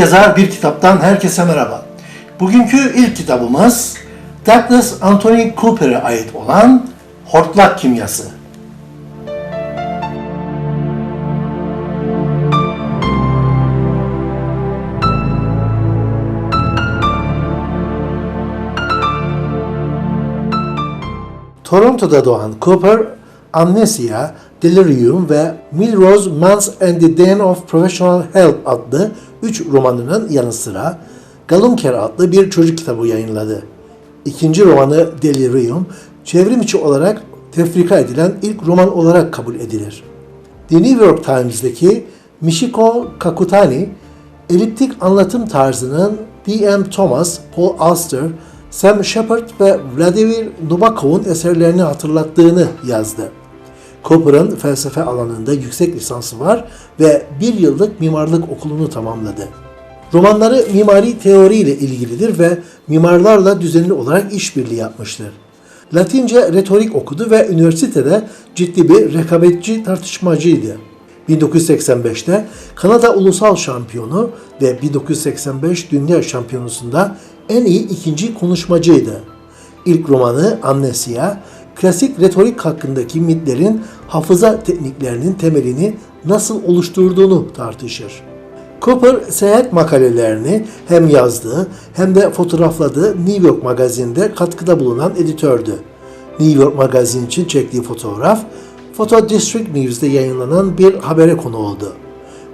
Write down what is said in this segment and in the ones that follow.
Yazar bir kitaptan herkese merhaba. Bugünkü ilk kitabımız Douglas Anthony Cooper'e ait olan Hortlak Kimyası. Toronto'da doğan Cooper, Amnesia, Delirium ve Melrose Man's and the Den of Professional Help adlı 3 romanının yanı sıra Galunker adlı bir çocuk kitabı yayınladı. İkinci romanı Delirium, çevrim içi olarak tefrika edilen ilk roman olarak kabul edilir. The New York Times'daki Michiko Kakutani, eliptik anlatım tarzının D.M. Thomas, Paul Auster, Sam Shepard ve Vladimir Nabokov'un eserlerini hatırlattığını yazdı. Cooper'ın felsefe alanında yüksek lisansı var ve bir yıllık mimarlık okulunu tamamladı. Romanları mimari teori ile ilgilidir ve mimarlarla düzenli olarak işbirliği yapmıştır. Latince retorik okudu ve üniversitede ciddi bir rekabetçi tartışmacıydı. 1985'te Kanada Ulusal Şampiyonu ve 1985 Dünya Şampiyonası'nda en iyi ikinci konuşmacıydı. İlk romanı Amnesia, klasik retorik hakkındaki mitlerin hafıza tekniklerinin temelini nasıl oluşturduğunu tartışır. Cooper seyahat makalelerini hem yazdığı hem de fotoğrafladığı New York Magazine'de katkıda bulunan editördü. New York Magazine için çektiği fotoğraf, Photo District News'de yayınlanan bir habere konu oldu.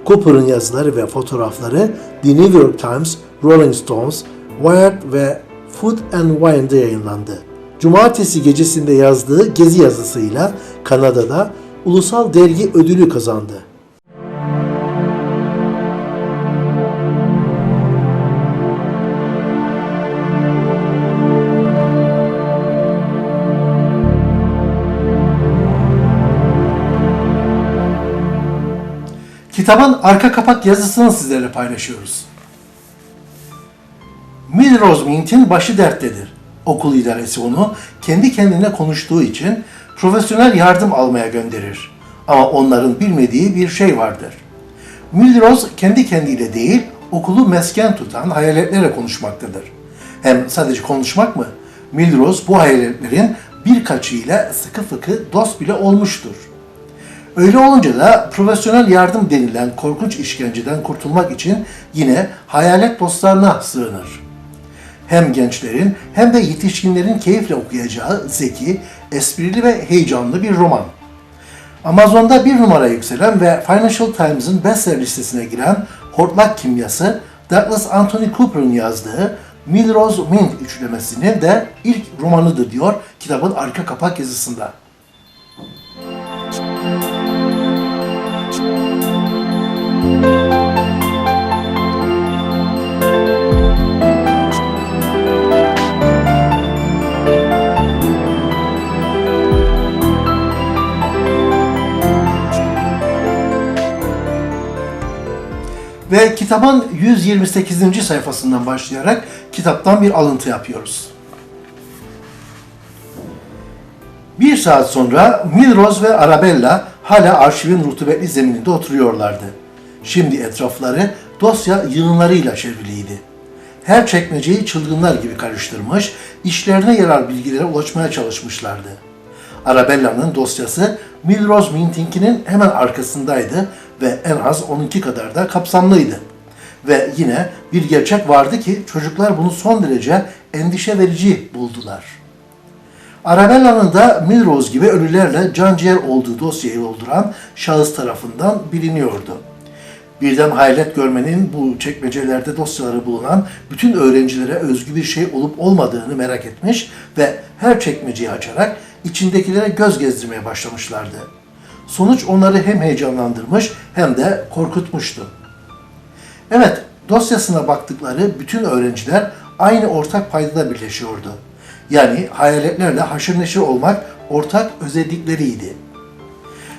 Cooper'ın yazıları ve fotoğrafları The New York Times, Rolling Stones, Wired ve Food and Wine'de yayınlandı. Cumartesi gecesinde yazdığı gezi yazısıyla Kanada'da ulusal dergi ödülü kazandı. Kitabın arka kapak yazısını sizlerle paylaşıyoruz. Melrose Mint'in başı derttedir. Okul idaresi onu kendi kendine konuştuğu için profesyonel yardım almaya gönderir. Ama onların bilmediği bir şey vardır. Melrose kendi kendiyle değil, okulu mesken tutan hayaletlerle konuşmaktadır. Hem sadece konuşmak mı? Melrose bu hayaletlerin birkaçıyla sıkı fıkı dost bile olmuştur. Öyle olunca da profesyonel yardım denilen korkunç işkenceden kurtulmak için yine hayalet dostlarına sığınır. Hem gençlerin hem de yetişkinlerin keyifle okuyacağı zeki, esprili ve heyecanlı bir roman. Amazon'da bir numara yükselen ve Financial Times'ın bestseller listesine giren Hortlak Kimyası, Douglas Anthony Cooper'ın yazdığı Melrose Mint üçlemesinin de ilk romanıdır diyor kitabın arka kapak yazısında. Ve kitabın 128. sayfasından başlayarak kitaptan bir alıntı yapıyoruz. Bir saat sonra Milrose ve Arabella hala arşivin rutubetli zemininde oturuyorlardı. Şimdi etrafları dosya yığınlarıyla çevriliydi. Her çekmeceyi çılgınlar gibi karıştırmış, işlerine yarar bilgilere ulaşmaya çalışmışlardı. Arabella'nın dosyası Milrose Mintink'inin hemen arkasındaydı ve en az onunki kadar da kapsamlıydı. Ve yine bir gerçek vardı ki çocuklar bunu son derece endişe verici buldular. Arabella'nın da Milrose gibi ölülerle canciğer olduğu dosyayı dolduran şahıs tarafından biliniyordu. Birden hayret görmenin bu çekmecelerde dosyaları bulunan bütün öğrencilere özgü bir şey olup olmadığını merak etmiş ve her çekmeceyi açarak içindekilere göz gezdirmeye başlamışlardı. Sonuç onları hem heyecanlandırmış hem de korkutmuştu. Evet, dosyasına baktıkları bütün öğrenciler aynı ortak paydada birleşiyordu. Yani hayaletlerle haşır neşir olmak ortak özellikleriydi.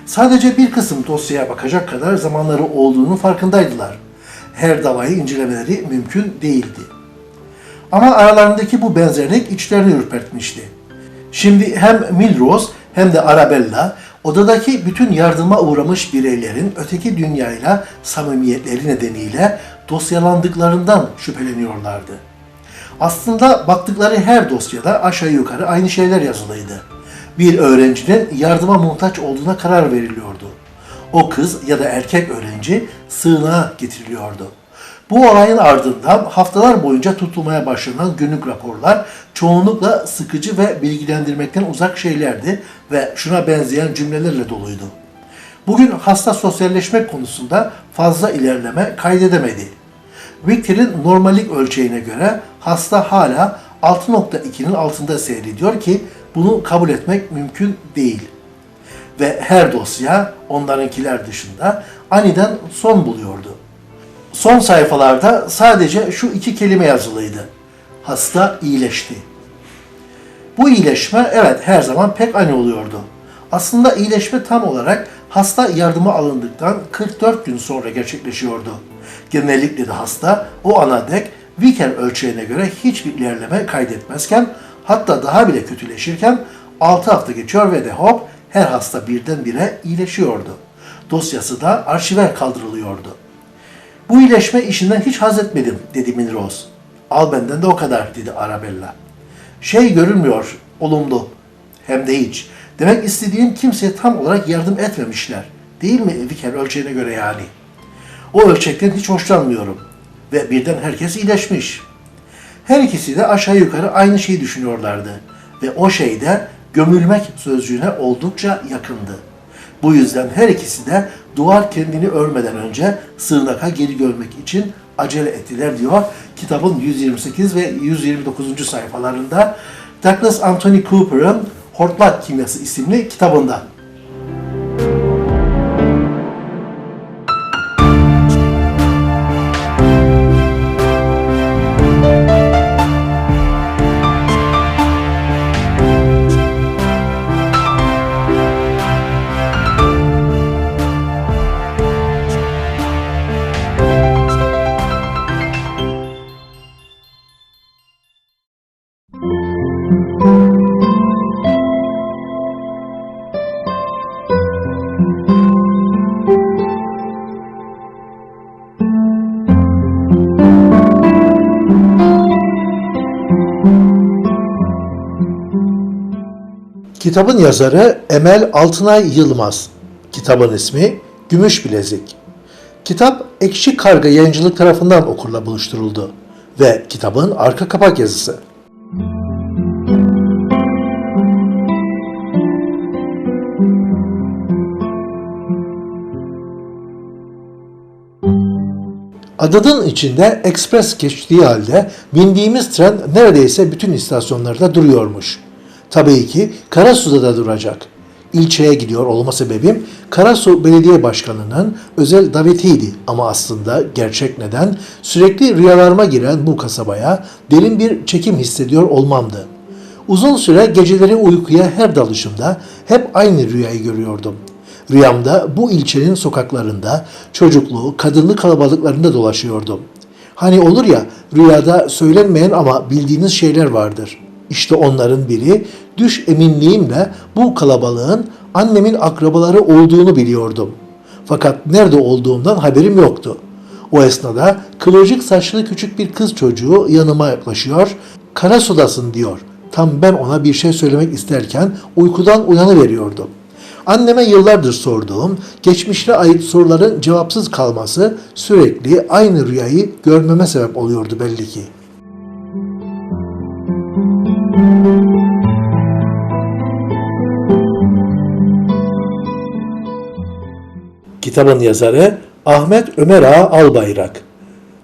Sadece bir kısım dosyaya bakacak kadar zamanları olduğunu farkındaydılar. Her davayı incelemeleri mümkün değildi. Ama aralarındaki bu benzerlik içlerini ürpertmişti. Şimdi hem Milrose hem de Arabella odadaki bütün yardıma uğramış bireylerin öteki dünyayla samimiyetleri nedeniyle dosyalandıklarından şüpheleniyorlardı. Aslında baktıkları her dosyada aşağı yukarı aynı şeyler yazılıydı. Bir öğrencinin yardıma muhtaç olduğuna karar veriliyordu. O kız ya da erkek öğrenci sığınağa getiriliyordu. Bu olayın ardından haftalar boyunca tutulmaya başlanan günlük raporlar çoğunlukla sıkıcı ve bilgilendirmekten uzak şeylerdi ve şuna benzeyen cümlelerle doluydu. Bugün hasta sosyalleşmek konusunda fazla ilerleme kaydedemedi. Richter'in normallik ölçeğine göre hasta hala 6.2'nin altında seyrediyor ki bunu kabul etmek mümkün değil. Ve her dosya onlarınkiler dışında aniden son buluyordu. Son sayfalarda sadece şu iki kelime yazılıydı. Hasta iyileşti. Bu iyileşme evet her zaman pek aynı oluyordu. Aslında iyileşme tam olarak hasta yardıma alındıktan 44 gün sonra gerçekleşiyordu. Genellikle de hasta o ana dek Vicker ölçeğine göre hiçbir ilerleme kaydetmezken hatta daha bile kötüleşirken 6 hafta geçiyor ve de hop her hasta birdenbire iyileşiyordu. Dosyası da arşive kaldırılıyordu. Bu iyileşme işinden hiç haz etmedim dedi Milrose. Al benden de o kadar dedi Arabella. Şey görünmüyor, olumlu. Hem de hiç. Demek istediğim kimseye tam olarak yardım etmemişler. Değil mi Vicker ölçeğine göre yani? O ölçekten hiç hoşlanmıyorum. Ve birden herkes iyileşmiş. Her ikisi de aşağı yukarı aynı şeyi düşünüyorlardı. Ve o şey de gömülmek sözcüğüne oldukça yakındı. Bu yüzden her ikisi de duvar kendini örmeden önce sığınaka geri görmek için acele ettiler diyor. Kitabın 128 ve 129. sayfalarında Douglas Anthony Cooper'ın Hortlak Kimyası isimli kitabında. Kitabın yazarı Emel Altınay Yılmaz. Kitabın ismi Gümüş Bilezik. Kitap Ekşi Karga Yayıncılık tarafından okurla buluşturuldu ve kitabın arka kapak yazısı. Adadın içinde ekspres geçtiği halde bindiğimiz tren neredeyse bütün istasyonlarda duruyormuş. Tabii ki Karasu'da da duracak. İlçeye gidiyor olma sebebim Karasu Belediye Başkanı'nın özel davetiydi ama aslında gerçek neden sürekli rüyalarıma giren bu kasabaya derin bir çekim hissediyor olmamdı. Uzun süre geceleri uykuya her dalışımda hep aynı rüyayı görüyordum. Rüyamda bu ilçenin sokaklarında çocuklu, kadınlı kalabalıklarında dolaşıyordum. Hani olur ya rüyada söylenmeyen ama bildiğiniz şeyler vardır. İşte onların biri düş eminliğimle bu kalabalığın annemin akrabaları olduğunu biliyordum. Fakat nerede olduğumdan haberim yoktu. O esnada kıvırcık saçlı küçük bir kız çocuğu yanıma yaklaşıyor. Kara sudasın diyor. Tam ben ona bir şey söylemek isterken uykudan uyanıveriyordum. Anneme yıllardır sorduğum, geçmişe ait soruların cevapsız kalması sürekli aynı rüyayı görmeme sebep oluyordu belli ki. Kitabın yazarı Ahmet Ömer Ağa Albayrak.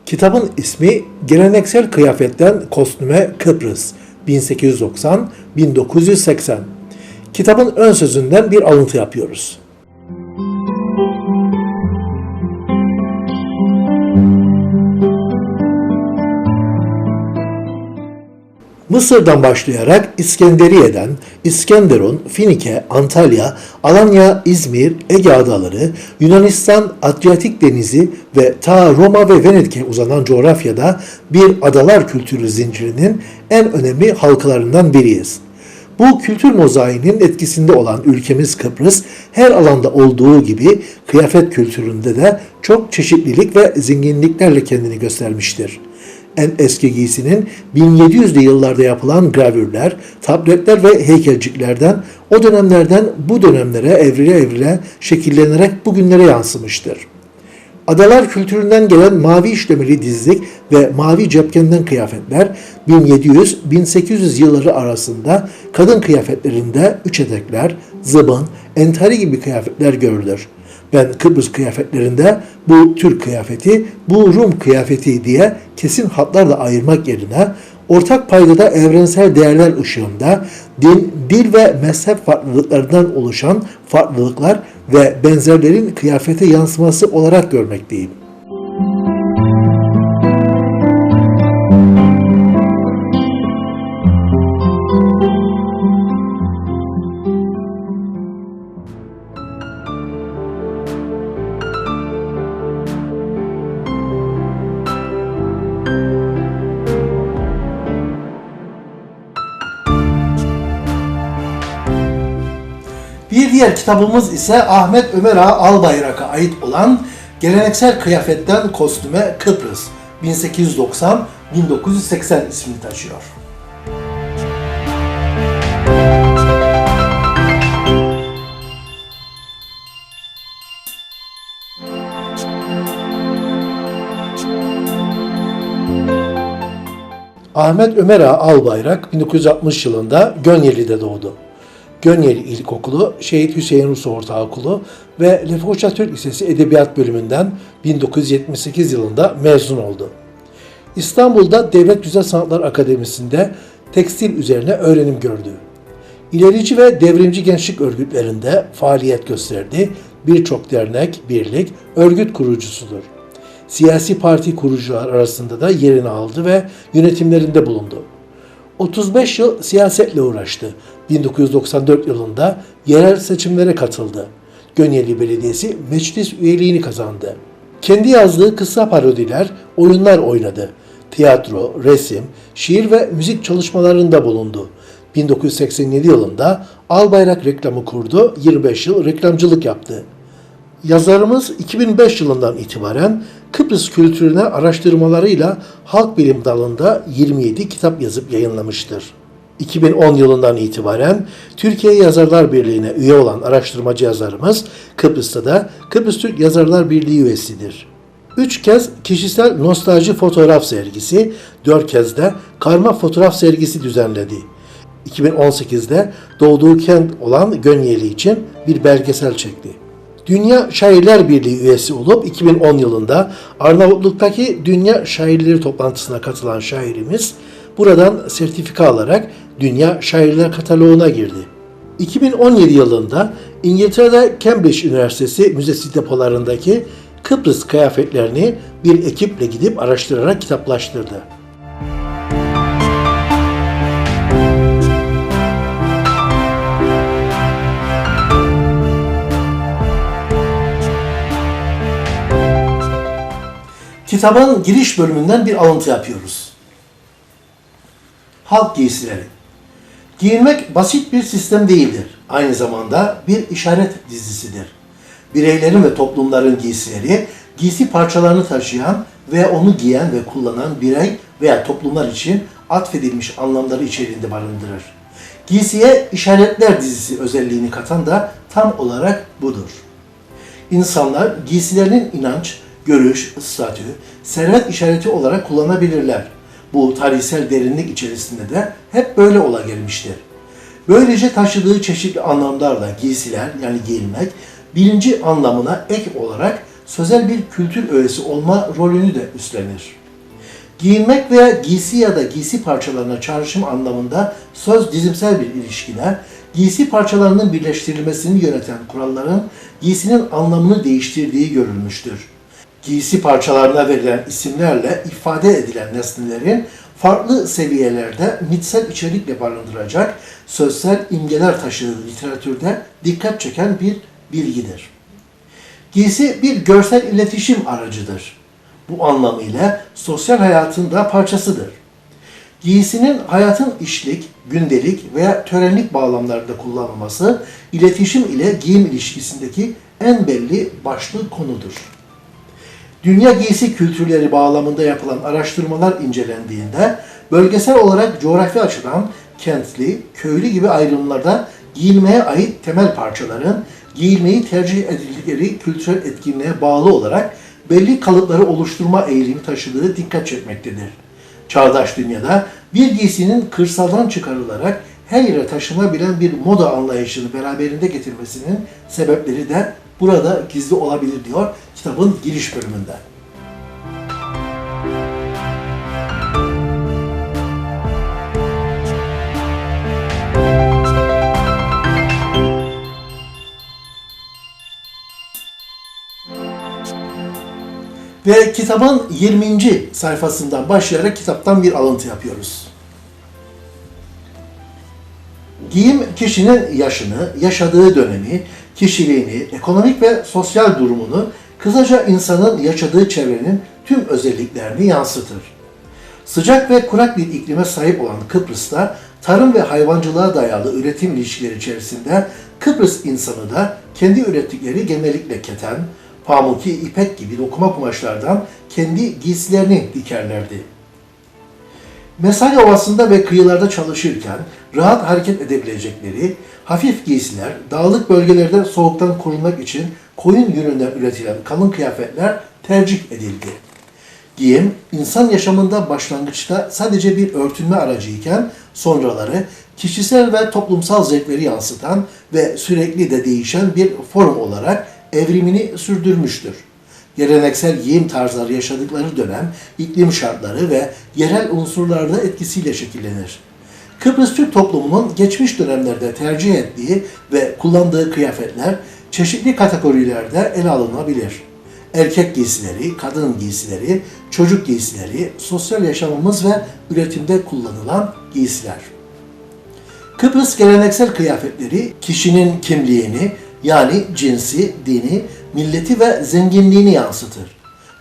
Kitabın ismi Geleneksel Kıyafetten Kostüme Kıbrıs 1890-1980. Kitabın ön sözünden bir alıntı yapıyoruz. Mısır'dan başlayarak İskenderiye'den İskenderun, Finike, Antalya, Alanya, İzmir, Ege adaları, Yunanistan, Adriyatik denizi ve ta Roma ve Venedik'e uzanan coğrafyada bir adalar kültürü zincirinin en önemli halkalarından biriyiz. Bu kültür mozaiğinin etkisinde olan ülkemiz Kıbrıs her alanda olduğu gibi kıyafet kültüründe de çok çeşitlilik ve zenginliklerle kendini göstermiştir. En eski giysinin 1700'lü yıllarda yapılan gravürler, tabletler ve heykelciklerden o dönemlerden bu dönemlere evrile evrile şekillenerek bugünlere yansımıştır. Adalar kültüründen gelen mavi işlemeli dizlik ve mavi cepkenden kıyafetler 1700-1800 yılları arasında kadın kıyafetlerinde üç etekler, zıbın, entari gibi kıyafetler görülür. Ben Kıbrıs kıyafetlerinde bu Türk kıyafeti, bu Rum kıyafeti diye kesin hatlarla ayırmak yerine ortak paydada evrensel değerler ışığında din, dil ve mezhep farklılıklarından oluşan farklılıklar ve benzerlerin kıyafete yansıması olarak görmekteyim. Bir diğer kitabımız ise Ahmet Ömer Ağa Albayrak'a ait olan Geleneksel Kıyafetten Kostüme Kıbrıs 1890-1980 ismini taşıyor. Ahmet Ömer Ağa Albayrak 1960 yılında Gönyeli'de doğdu. Gönyeli İlkokulu, Şehit Hüseyin Rus Ortaokulu ve Lefkoşa Türk Lisesi Edebiyat Bölümünden 1978 yılında mezun oldu. İstanbul'da Devlet Güzel Sanatlar Akademisi'nde tekstil üzerine öğrenim gördü. İlerici ve devrimci gençlik örgütlerinde faaliyet gösterdi. Birçok dernek, birlik, örgüt kurucusudur. Siyasi parti kurucular arasında da yerini aldı ve yönetimlerinde bulundu. 35 yıl siyasetle uğraştı. 1994 yılında yerel seçimlere katıldı. Gönyeli Belediyesi meclis üyeliğini kazandı. Kendi yazdığı kısa parodiler, oyunlar oynadı. Tiyatro, resim, şiir ve müzik çalışmalarında bulundu. 1987 yılında Albayrak reklamı kurdu, 25 yıl reklamcılık yaptı. Yazarımız 2005 yılından itibaren Kıbrıs kültürüne araştırmalarıyla halk bilim dalında 27 kitap yazıp yayınlamıştır. 2010 yılından itibaren Türkiye Yazarlar Birliği'ne üye olan araştırmacı yazarımız Kıbrıs'ta da Kıbrıs Türk Yazarlar Birliği üyesidir. Üç kez kişisel nostalji fotoğraf sergisi, dört kez de karma fotoğraf sergisi düzenledi. 2018'de doğduğu kent olan Gönyeli için bir belgesel çekti. Dünya Şairler Birliği üyesi olup 2010 yılında Arnavutluk'taki Dünya Şairleri toplantısına katılan şairimiz buradan sertifika alarak Dünya Şairler Kataloğu'na girdi. 2017 yılında İngiltere'de Cambridge Üniversitesi Müzesi depolarındaki Kıbrıs kıyafetlerini bir ekiple gidip araştırarak kitaplaştırdı. Kitabın giriş bölümünden bir alıntı yapıyoruz. Halk giysileri. Giyinmek basit bir sistem değildir. Aynı zamanda bir işaret dizisidir. Bireylerin ve toplumların giysileri, giysi parçalarını taşıyan ve onu giyen ve kullanan birey veya toplumlar için atfedilmiş anlamları içeriğinde barındırır. Giysiye işaretler dizisi özelliğini katan da tam olarak budur. İnsanlar giysilerinin inanç, görüş, statü, servet işareti olarak kullanabilirler. Bu tarihsel derinlik içerisinde de hep böyle ola gelmiştir. Böylece taşıdığı çeşitli anlamlarla giysiler yani giyilmek birinci anlamına ek olarak sözel bir kültür öğesi olma rolünü de üstlenir. Giyinmek veya giysi ya da giysi parçalarına çağrışım anlamında söz dizimsel bir ilişkiler, giysi parçalarının birleştirilmesini yöneten kuralların giysinin anlamını değiştirdiği görülmüştür. Giysi parçalarına verilen isimlerle ifade edilen nesnelerin farklı seviyelerde mitsel içerikle barındıracak sözsel imgeler taşıdığı literatürde dikkat çeken bir bilgidir. Giysi bir görsel iletişim aracıdır. Bu anlamıyla sosyal hayatın da parçasıdır. Giysinin hayatın işlik, gündelik veya törenlik bağlamlarında kullanılması, iletişim ile giyim ilişkisindeki en belli başlı konudur. Dünya giysi kültürleri bağlamında yapılan araştırmalar incelendiğinde bölgesel olarak coğrafi açıdan kentli, köylü gibi ayrımlarda giyilmeye ait temel parçaların giyilmeyi tercih edildikleri kültürel etkinliğe bağlı olarak belli kalıpları oluşturma eğilimi taşıdığı dikkat çekmektedir. Çağdaş dünyada bir giysinin kırsaldan çıkarılarak her yere taşınabilen bir moda anlayışını beraberinde getirmesinin sebepleri de burada gizli olabilir diyor kitabın giriş bölümünde. Ve kitabın 20. sayfasından başlayarak kitaptan bir alıntı yapıyoruz. Giyim kişinin yaşını, yaşadığı dönemi, kişiliğini, ekonomik ve sosyal durumunu, kısaca insanın yaşadığı çevrenin tüm özelliklerini yansıtır. Sıcak ve kurak bir iklime sahip olan Kıbrıs'ta tarım ve hayvancılığa dayalı üretim ilişkileri içerisinde Kıbrıs insanı da kendi ürettikleri genellikle keten, pamuki, ipek gibi dokuma kumaşlardan kendi giysilerini dikerlerdi. Mesai Ovası'nda ve kıyılarda çalışırken rahat hareket edebilecekleri hafif giysiler, dağlık bölgelerde soğuktan korunmak için koyun yününden üretilen kalın kıyafetler tercih edildi. Giyim, insan yaşamında başlangıçta sadece bir örtünme aracıyken sonraları kişisel ve toplumsal zevkleri yansıtan ve sürekli de değişen bir form olarak evrimini sürdürmüştür. Geleneksel giyim tarzları yaşadıkları dönem iklim şartları ve yerel unsurlarda etkisiyle şekillenir. Kıbrıs Türk toplumunun geçmiş dönemlerde tercih ettiği ve kullandığı kıyafetler çeşitli kategorilerde ele alınabilir. Erkek giysileri, kadın giysileri, çocuk giysileri, sosyal yaşamımız ve üretimde kullanılan giysiler. Kıbrıs geleneksel kıyafetleri kişinin kimliğini yani cinsi, dini, milleti ve zenginliğini yansıtır.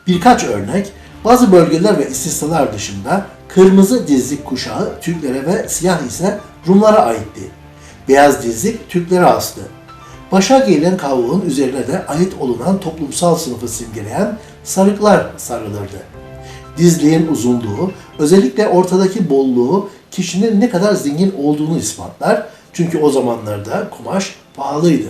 Birkaç örnek, bazı bölgeler ve istisnalar dışında kırmızı dizlik kuşağı Türklere ve siyah ise Rumlara aitti. Beyaz dizlik Türklere astı. Başa giyilen kavuğun üzerine de ait olunan toplumsal sınıfı simgeleyen sarıklar sarılırdı. Dizliğin uzunluğu, özellikle ortadaki bolluğu kişinin ne kadar zengin olduğunu ispatlar. Çünkü o zamanlarda kumaş pahalıydı.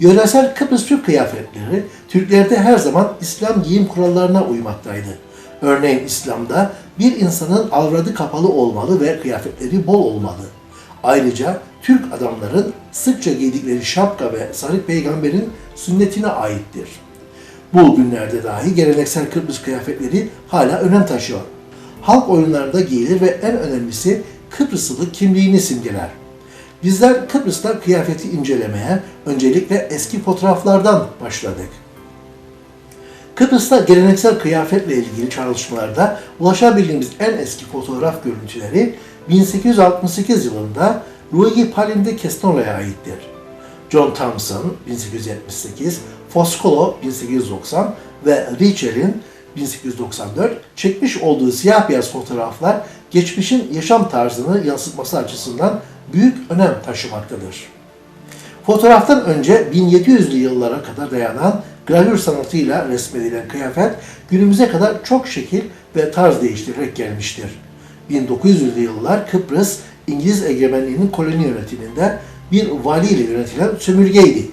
Yöresel Kıbrıs Türk kıyafetleri Türklerde her zaman İslam giyim kurallarına uymaktaydı. Örneğin İslam'da bir insanın avradı kapalı olmalı ve kıyafetleri bol olmalı. Ayrıca Türk adamların sıkça giydikleri şapka ve sarık peygamberin sünnetine aittir. Bu günlerde dahi geleneksel Kıbrıs kıyafetleri hala önem taşıyor. Halk oyunlarında giyilir ve en önemlisi Kıbrıslılık kimliğini simgeler. Bizler Kıbrıs'ta kıyafeti incelemeye öncelikle eski fotoğraflardan başladık. Kıbrıs'ta geleneksel kıyafetle ilgili çalışmalarda ulaşabildiğimiz en eski fotoğraf görüntüleri 1868 yılında Luigi Palin de Kestora'ya aittir. John Thompson 1878, Foscolo 1890 ve Richel'in 1894 çekmiş olduğu siyah beyaz fotoğraflar geçmişin yaşam tarzını yansıtması açısından büyük önem taşımaktadır. Fotoğraftan önce 1700'lü yıllara kadar dayanan gravür sanatıyla resmedilen kıyafet günümüze kadar çok şekil ve tarz değiştirerek gelmiştir. 1900'lü yıllar Kıbrıs İngiliz egemenliğinin koloni yönetiminde bir vali ile yönetilen sömürgeydi.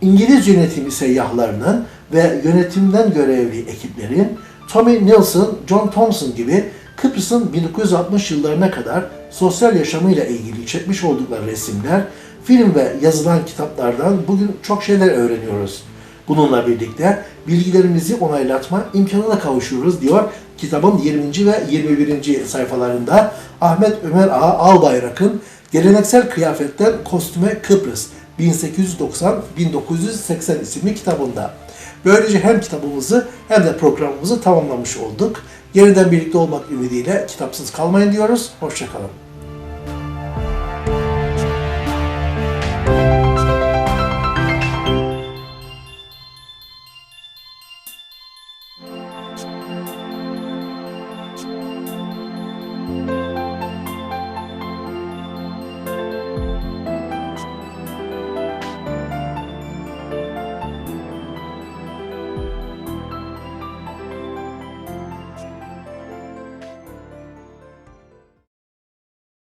İngiliz yönetimi seyyahlarının ve yönetimden görevli ekiplerin Tommy Nelson, John Thompson gibi Kıbrıs'ın 1960 yıllarına kadar sosyal yaşamıyla ilgili çekmiş oldukları resimler, film ve yazılan kitaplardan bugün çok şeyler öğreniyoruz. Bununla birlikte bilgilerimizi onaylatma imkanına kavuşuyoruz diyor kitabın 20. ve 21. sayfalarında Ahmet Ömer Ağa Albayrak'ın Geleneksel Kıyafetten Kostüme Kıbrıs 1890-1980 isimli kitabında. Böylece hem kitabımızı hem de programımızı tamamlamış olduk. Yeniden birlikte olmak ümidiyle kitapsız kalmayın diyoruz. Hoşçakalın.